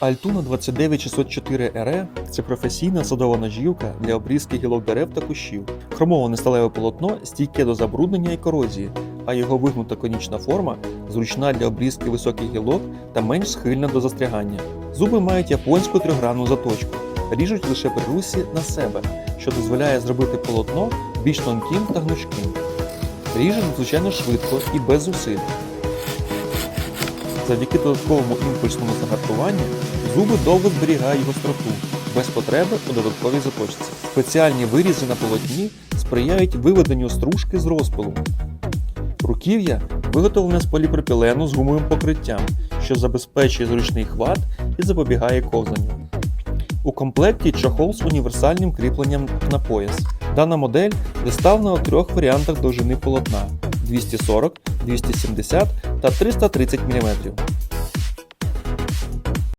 Альтуна 29604 RE – це професійна садова ножівка для обрізки гілок дерев та кущів. Хромоване сталеве полотно стійке до забруднення і корозії, а його вигнута конічна форма зручна для обрізки високих гілок та менш схильна до застрягання. Зуби мають японську трьохгранну заточку, ріжуть лише при русі на себе, що дозволяє зробити полотно більш тонким та гнучким. Ріже надзвичайно швидко і без зусиль. Завдяки додатковому імпульсному загартуванню зуби довго зберігають гостроту, без потреби у додатковій заточці. Спеціальні вирізи на полотні сприяють виведенню стружки з розпилу. Руків'я виготовлене з поліпропілену з гумовим покриттям, що забезпечує зручний хват і запобігає ковзанню. У комплекті чохол з універсальним кріпленням на пояс. Дана модель представлена у трьох варіантах довжини полотна 240, 270 та 330 мм.